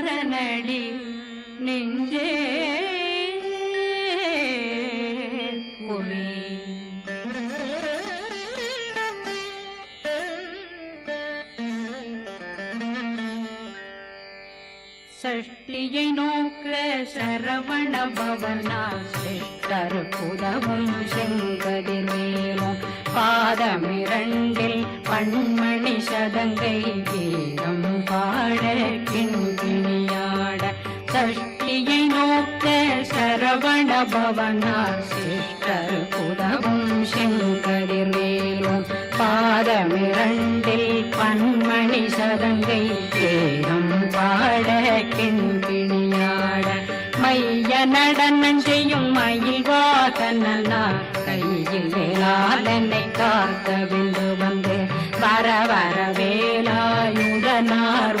குமரனடி நெஞ்சே சஷ்டியை நோக்க சரவண பவனா சிஷ்டர் புதவும் செங்கதிர் மேலும். பாதமிரண்டில் பண்மணி சதங்கை வீரம் பாட கிண்கிணியாட பாடபவனார் சிஷ்டர் புதவும் செங்கதிர் மேலும் பாதமிரண்டில் பன்மணி சதங்கை தேகம் பாட கிண்கிணியாட மைய நடனம் செய்யும் மயில் வாகனா கையில் வேளாளனை காக்க விண்டு வந்து வர வர வேலாயுடனார்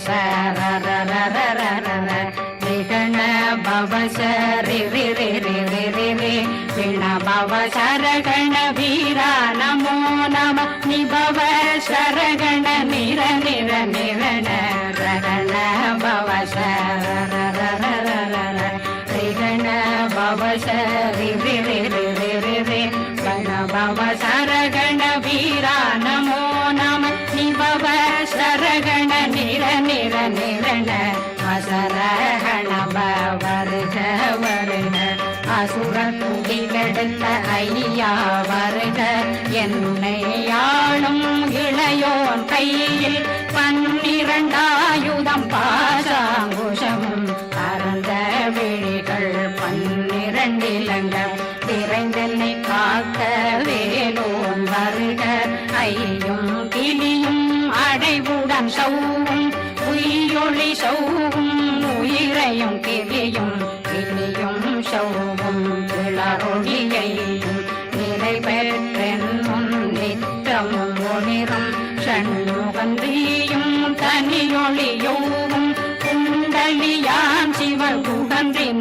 பவ சரரரரரரர ரிகண சரகண வீரா நமோ நம நிபவ சரகண நிர நிர நிரண ரகண என்னை ஆளும் இளையோன் கையில் பன்னிரண்டாயுதம்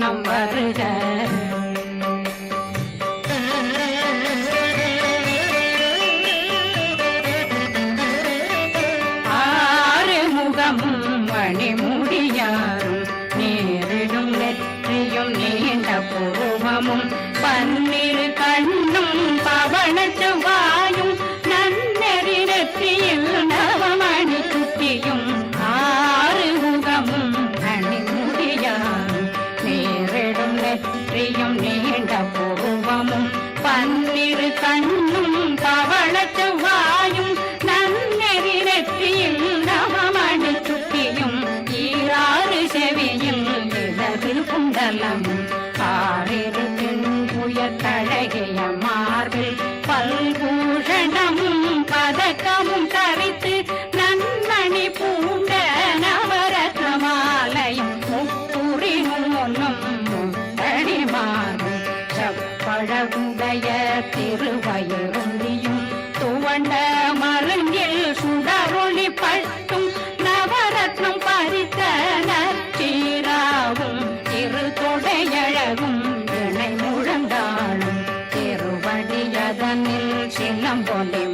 குகந்தினம் இடது বলে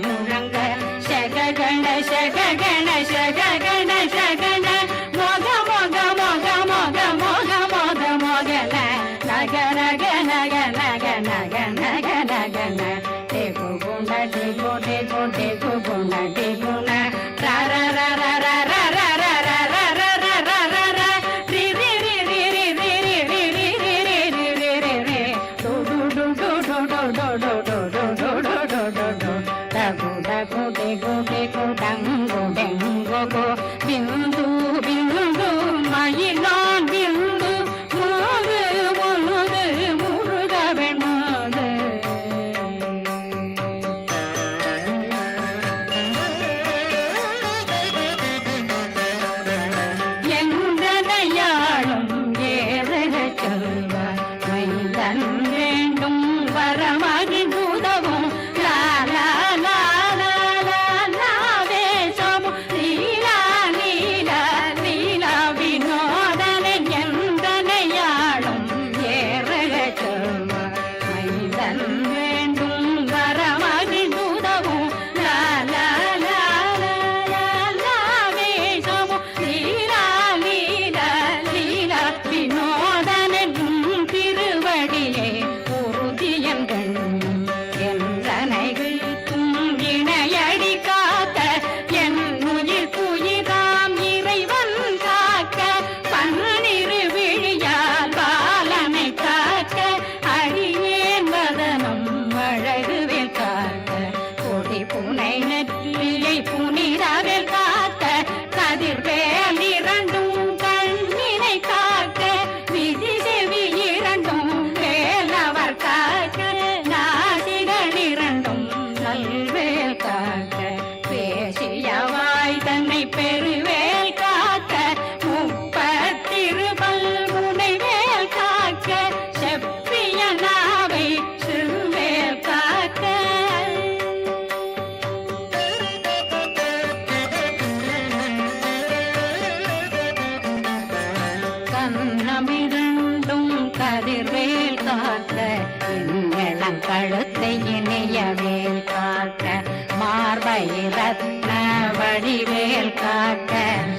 ரத்ன வடிவேல் காட்ட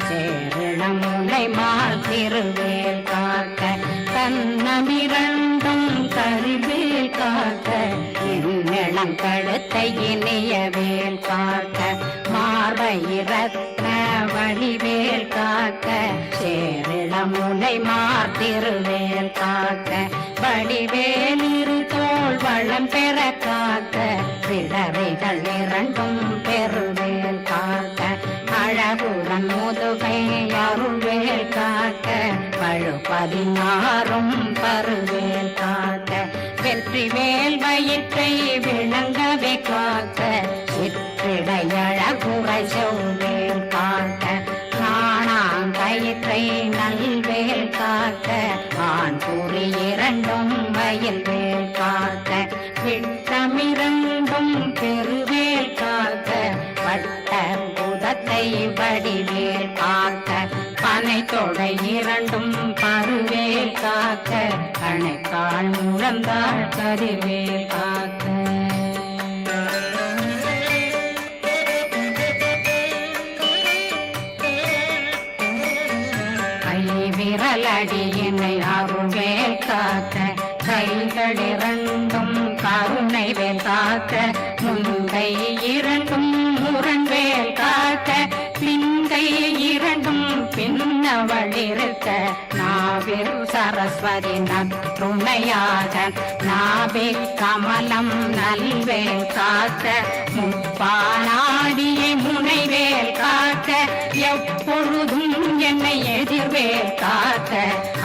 சேரணம் உன்னை மால் திருவேல் காட்ட தன்னமிரண்டும் கருவேல் காட்ட இன்னிளம் கழுத்தை இனியவேல் காட்ட மார்பை ரத்ன வடிவேல் காட்ட சேரணம் உன்னை மார் திருவேல் வடிவேலிரு வளம் பெற காக்க விடவைகள் இரண்டும் பெருவேல் காக்க. அழகுடன் முதுகை அருள்வேல் காக்க பழு பதினாறும் பருவேல் காக்க. வெற்றி வேல் வயிற்றை விளங்கவே காக்க சிற்றிடையழகுரை செவ்வேல் காக்க. நாணாங்கயிற்றை நல்வேல் காக்க ஆண் கூறி இரண்டும் வயல்வேல் தொடை இரண்டும் பருவே காக்க கணைக்கால் முழந்தாள் கருவே காக்க. விரலடியினை அருள்வேல் காக்க கைகள் இரண்டும் கருணை வேல் காக்க முந்தை இரு நிறுத்த. நாவில் சரஸ்வதி நற்றுணையாக நாவே கமலம் நல்வேல் காக்க முப்பானாடியை முனைவேல் காக்க எப்பொழுதும் என்னை எதிர்வேல் காக்க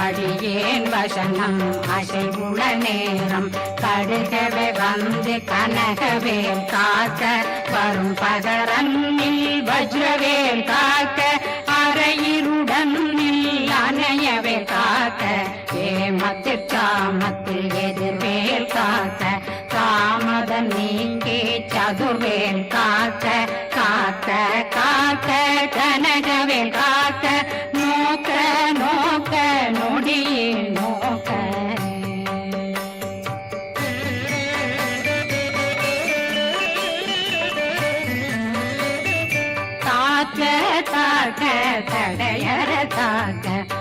அடியேன் வசனம் அசைவுள நேரம். கடுகவே வந்து கனகவேல் காக்க வரும் பகரன்னில் வஜ்ரவேல் காக்க காமத்தில் எதிர்வேல் காத்த? காமதம் நீங்கே சதுர்வேல் காத்த? காத்த காத்த கனகவேல் காத்த? நோக்க நோக்க நொடியில் நோக்க. தாக்க தாக்க தடையற தாக்க.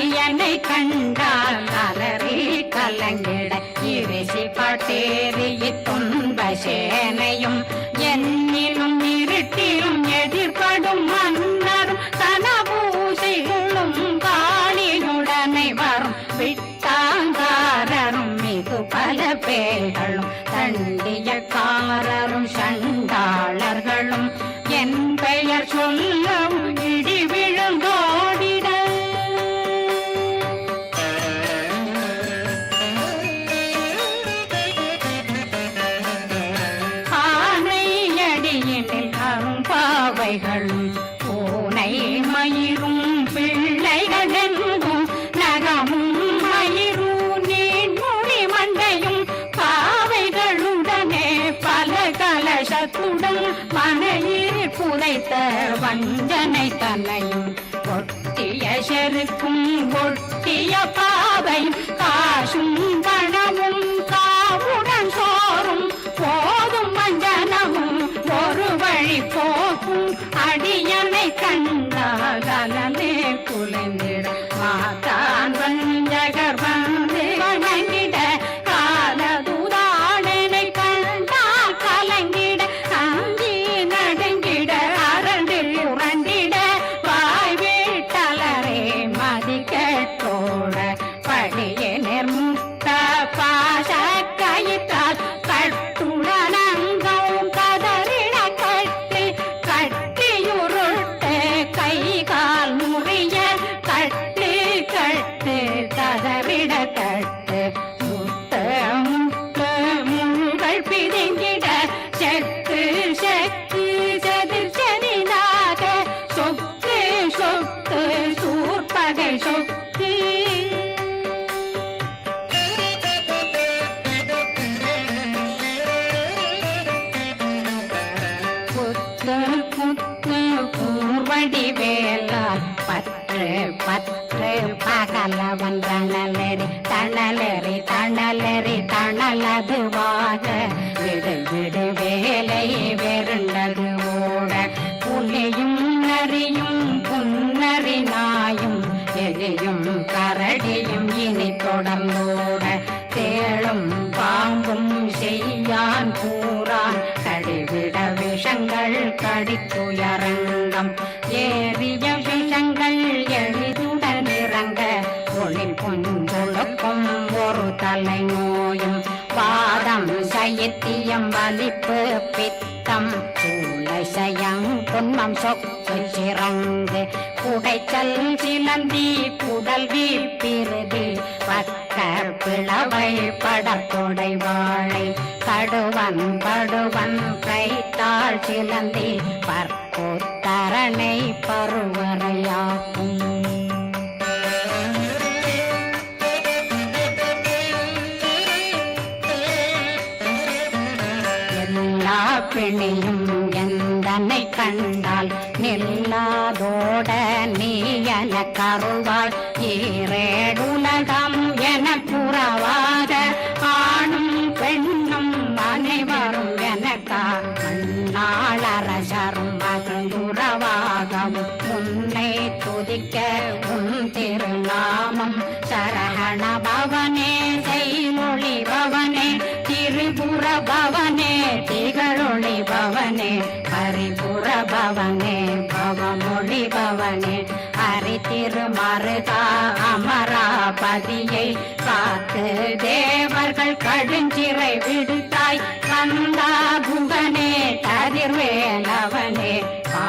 அடியனை கண்டால் அலறி கலங்கிட. இரிசி பட்டேறிய துன்பசே மயிரும் பிள்ளைகளெங்கும் நகமும் மயிரும் நீன்மொழி மண்டையும் பாவைகளுடனே பல கலசத்துடன் மனையில் புதைத்த வஞ்சனை தன்னையும் ஒட்டிய செருக்கும் ஒட்டிய பாவையும் வேலால் பற்று பற்று பகலவன் தணலெறி தணலெறி தணலெறி தணலதுவாக படித்துயரங்கம் ஏறிய விஷங்கள் எளிதுடன் இறங்க. ஒளிர் புஞ்சொழுக்கும் ஒரு தலை நோயும் வாதம் சைத்தியம் வலிப்பு பித்தம். பொன்னம் சொக்கை சொக்கு சிறங்கு குடைச்சல் சிலந்தி குடல் வீழ்பிருதி பக்க பிளவை படத்தொடை வாழை கடுவன் படுவன் கைத்தாள் சிலந்தி பற்போத்தரணை பருவரையாக்கும் எல்லா பிணியும் கண்டால் நில்லாதோட நீ என கருவாள். ஈரேடுலகம் என புறவாத ஆணும் பெண்ணும் அனைவரும் எனக்கா மண்ணாளரசரும் மகிழ்ந்துறவாகவும் உன்னை துதிக்க உன் திருநாமம் சரகண பவனே செய்மொழி பவனே திரிபுர பவனே திகழொளி பவனே. பவனே பவமொழி பவனே. ஹரி திருமருகா அமராபதியை காத்து தேவர்கள் கடுஞ்சிறை விடுத்தாய். கந்தா குகனே கதிர்வேலவனே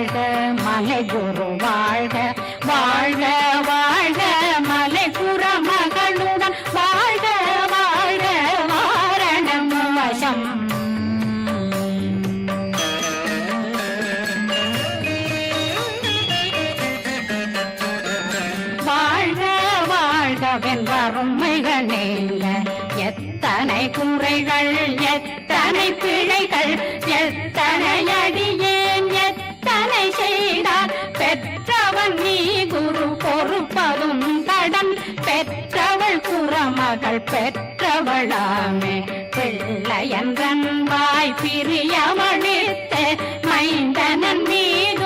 வாழ்க மலை குரு வாழ்க வாழ்க. குறமகள் பெற்றவளாமே. பிள்ளையன் பிள்ளையன்றன்பாய் பிரியமளித்த மைந்தனன் மீது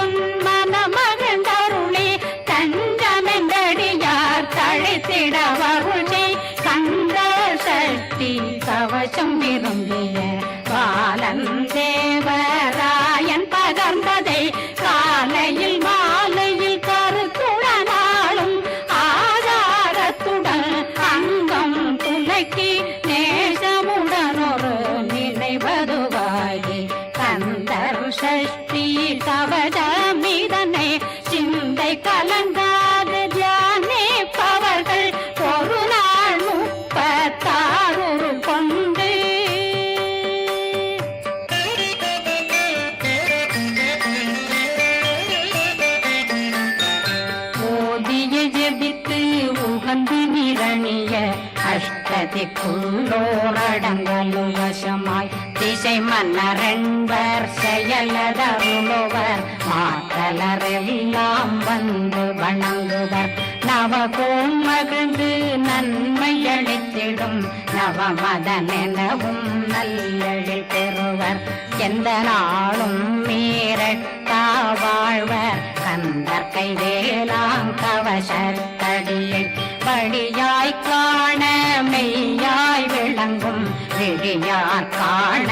மன்னரென்பர் செயலதருளுவர் மாற்றலரெல்லாம் வந்து வணங்குவர். நவகோம் மகிழ்ந்து நன்மை அளித்திடும் நவமதனெனவும் நல்லெழில் பெறுவர். எந்த நாளும் மீறட்டா வாழ்வர். கந்தர் கைவேலாம் கவசத்தடியை படியாய் காண மெய்யாய் விளங்கும். விழியார் காண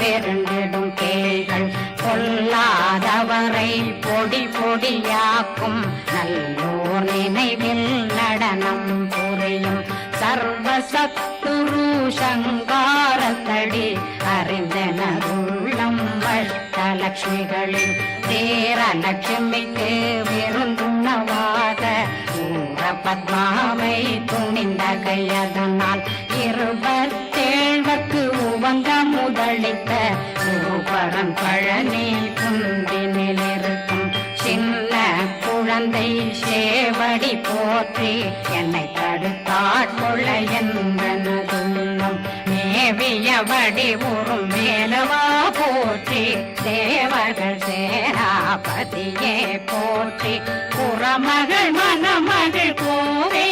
வெருண்டிடும் கேள்கள் பொல்லாதவரை பொடி பொடியாக்கும் நல்லோர் நினைவில் நடனம் புரியும் சர்வசத்துரு சங்காரத்தடி அறிந்தனருள்ளம் அஷ்டலட்சுமிகளில் தேரலட்சுமிக்கு விருந்துணவாக ஊர பத்மாவை துணிந்த கையதனால் இருபத்தி உனக்கு உவந்த முதலித்த ஊபரன் பழனி குந்தினில் இருக்கும் சின்ன குழந்தை சேவடி போற்றி என்னை தடுத்தாட்கொள்ள என்பனதுள்ளம் மேவியபடி உறும் மேலவா போற்றி தேவர்கள் சேராபதியே போற்றி. புறமகள் மணமகள் கோவே